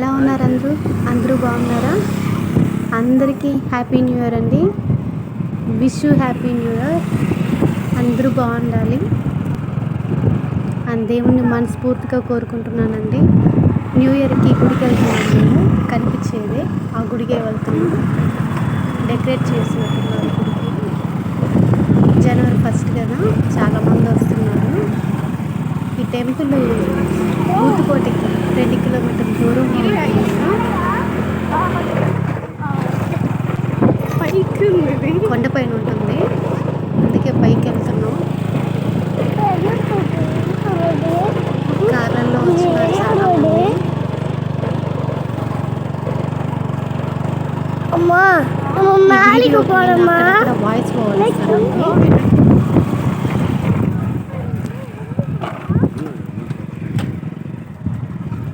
ఎలా ఉన్నారు అందరూ? అందరూ బాగున్నారా? అందరికీ హ్యాపీ న్యూ ఇయర్ అండి. Wish you happy new year. అందరూ బాగుండాలి. అని దేవుణ్ణి మనస్ఫూర్తిగా కోరుకుంటున్నానండి. న్యూ ఇయర్కి గుడికి వెళ్తున్నాను మేము. కనిపించేది ఆ గుడికే వెళ్తున్నాము డెకరేట్ చేసినట్టున్నారు గుడికి. జనవరి ఫస్ట్ కదా. చాలామంది వస్తున్నారు. ఈ టెంపుల్ ఊతుకోటకి రెండు కిలోమీటర్ల దూరం. పైకి ఉంది. కొండపైన ఉంటుంది. అందుకే పైకి వెళ్తున్నాం. కార్లలో వచ్చినారు చాలా మంది. వాయిస్ పోవాలి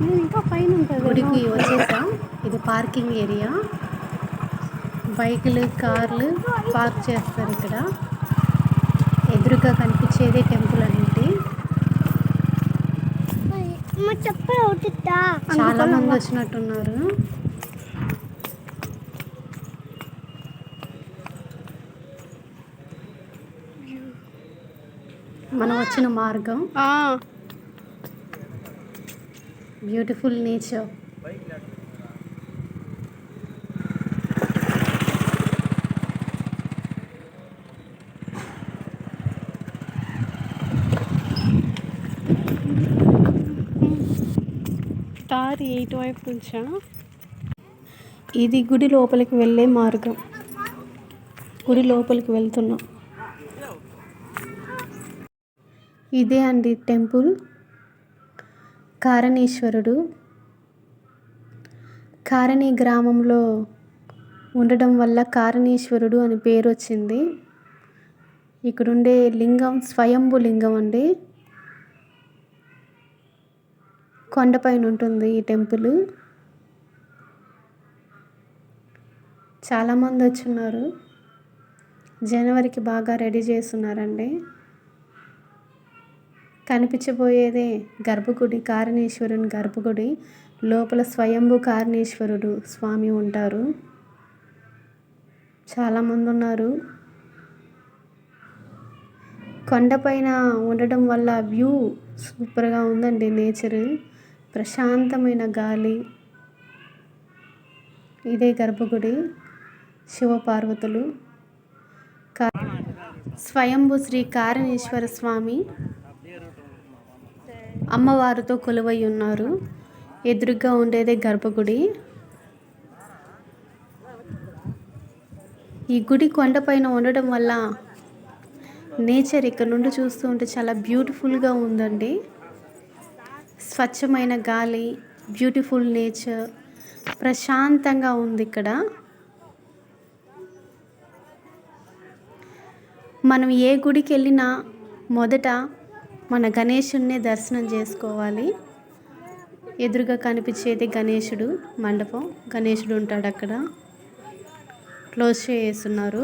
ఇంకా పైన ఉంటుంది గుడికి వచ్చేసాం. ఇది పార్కింగ్ ఏరియా. బైకులు కార్లు పార్క్ చేస్తారు ఇక్కడ. ఎదురుగా కనిపించేదే టెంపుల్ అనేది చాలా మంది వచ్చినట్టున్నారు. మనం వచ్చిన మార్గం. బ్యూటిఫుల్ నేచర్ దారి ఎయిట్ వైపు నుంచా? ఇది గుడి లోపలికి వెళ్ళే మార్గం. గుడి లోపలికి వెళ్తున్నాం. ఇదే అండి టెంపుల్. కారణేశ్వరుడు కారణి గ్రామంలో ఉండడం వల్ల కారణీశ్వరుడు అని పేరు వచ్చింది. ఇక్కడుండే లింగం స్వయంభు లింగం అండి. కొండపైన ఉంటుంది ఈ టెంపుల్. చాలామంది వచ్చున్నారు. జనవరికి బాగా రెడీ చేస్తున్నారండి. కనిపించబోయేదే గర్భగుడి కారణేశ్వరుని గర్భగుడి. లోపల స్వయంభు కారణేశ్వరుడు స్వామి ఉంటారు. చాలామంది ఉన్నారు కొండపైన ఉండడం వల్ల వ్యూ సూపర్గా ఉందండి నేచర్. ప్రశాంతమైన గాలి. ఇదే గర్భగుడి శివపార్వతులు. కా స్వయంభు శ్రీ కారణేశ్వర స్వామి అమ్మవారితో కొలువై ఉన్నారు. ఎదురుగా ఉండేదే గర్భగుడి. ఈ గుడి కొండపైన ఉండడం వల్ల నేచర్ ఇక్కడ నుండి చూస్తూ ఉంటే చాలా బ్యూటిఫుల్గా ఉందండి. స్వచ్ఛమైన గాలి బ్యూటిఫుల్ నేచర్ ప్రశాంతంగా ఉంది ఇక్కడ. మనం ఏ గుడికి వెళ్ళినా మొదట మన గణేశుడినే దర్శనం చేసుకోవాలి. ఎదురుగా కనిపించేది గణేశుడు మండపం. గణేశుడు ఉంటాడు అక్కడ. క్లోజ్ చేస్తున్నారు.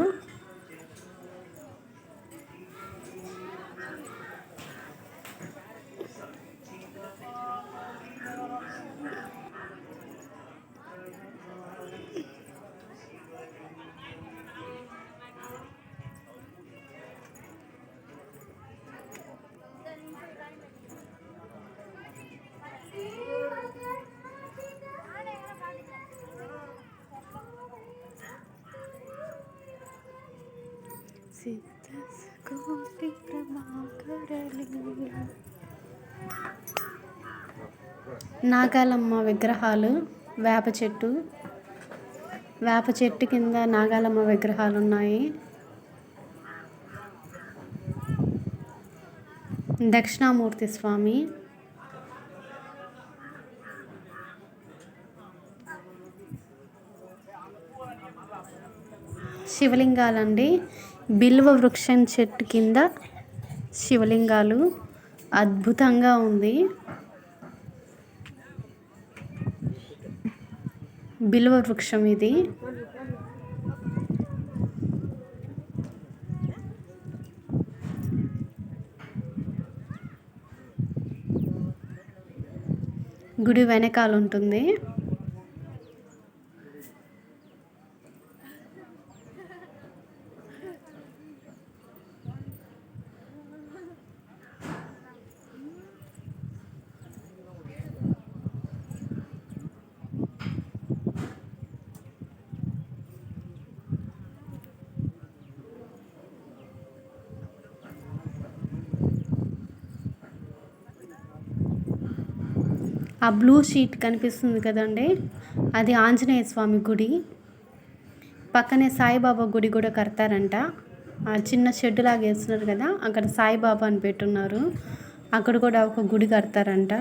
సిద్ధస్కోటి ప్రభాకరలింగ నాగాలమ్మ విగ్రహాలు వేప చెట్టు. వేప చెట్టు కింద నాగాలమ్మ విగ్రహాలు ఉన్నాయి దక్షిణామూర్తి స్వామి. శివలింగాలండి. బిల్వ వృక్షం చెట్టు కింద శివలింగాలు అద్భుతంగా ఉంది. బిల్వ వృక్షం ఇది. గుడి వెనకాల ఉంటుంది. ఆ బ్లూ షీట్ కనిపిస్తుంది కదండి? అది ఆంజనేయ స్వామి గుడి. పక్కనే సాయిబాబా గుడి కూడా కడతారంట. ఆ చిన్న షెడ్ లాగా వేస్తున్నారు కదా అక్కడ సాయిబాబా అని పెట్టున్నారు. అక్కడ కూడా ఒక గుడి కడతారంట.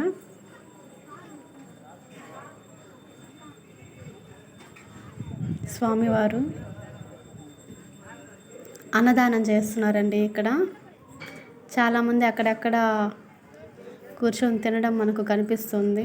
స్వామివారు అన్నదానం చేస్తున్నారండి ఇక్కడ. చాలామంది అక్కడక్కడ కూర్చొని తినడం మనకు కనిపిస్తుంది.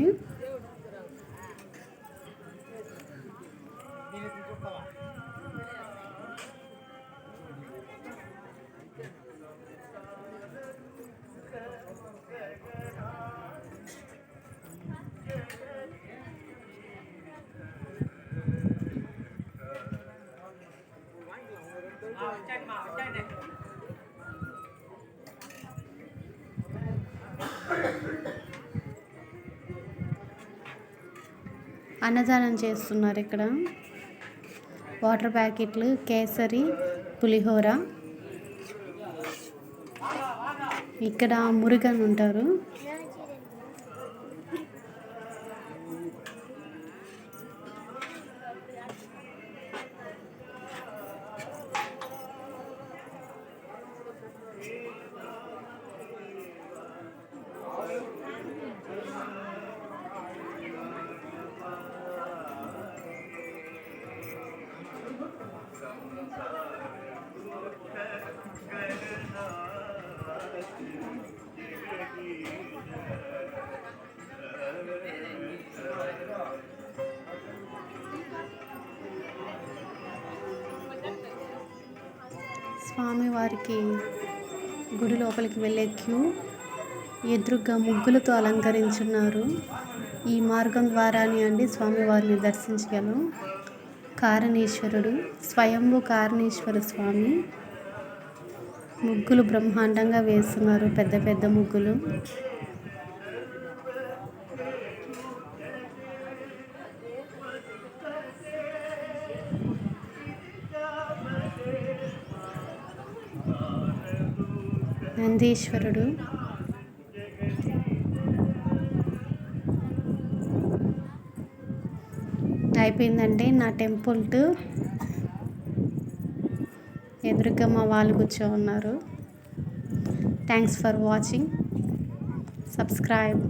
అన్నదానం చేస్తున్నారు ఇక్కడ. వాటర్ ప్యాకెట్లు కేసరి పులిహోర. ఇక్కడ మురుగన్ ఉంటారు. స్వామివారికి గుడి లోపలికి వెళ్ళే క్యూ ఎదురుగా ముగ్గులతో అలంకరించున్నారు. ఈ మార్గం ద్వారానే అండి స్వామివారిని దర్శించగలం. కారణేశ్వరుడు స్వయంభూ కారణేశ్వర స్వామి. ముగ్గులు బ్రహ్మాండంగా వేస్తున్నారు పెద్ద పెద్ద ముగ్గులు. నందీశ్వరుడు. అయిపోయిందంటే నా టెంపుల్ టు ఎదురుగా మా వాళ్ళు కూర్చో ఉన్నారు థ్యాంక్స్ ఫర్ వాచింగ్ సబ్స్క్రైబ్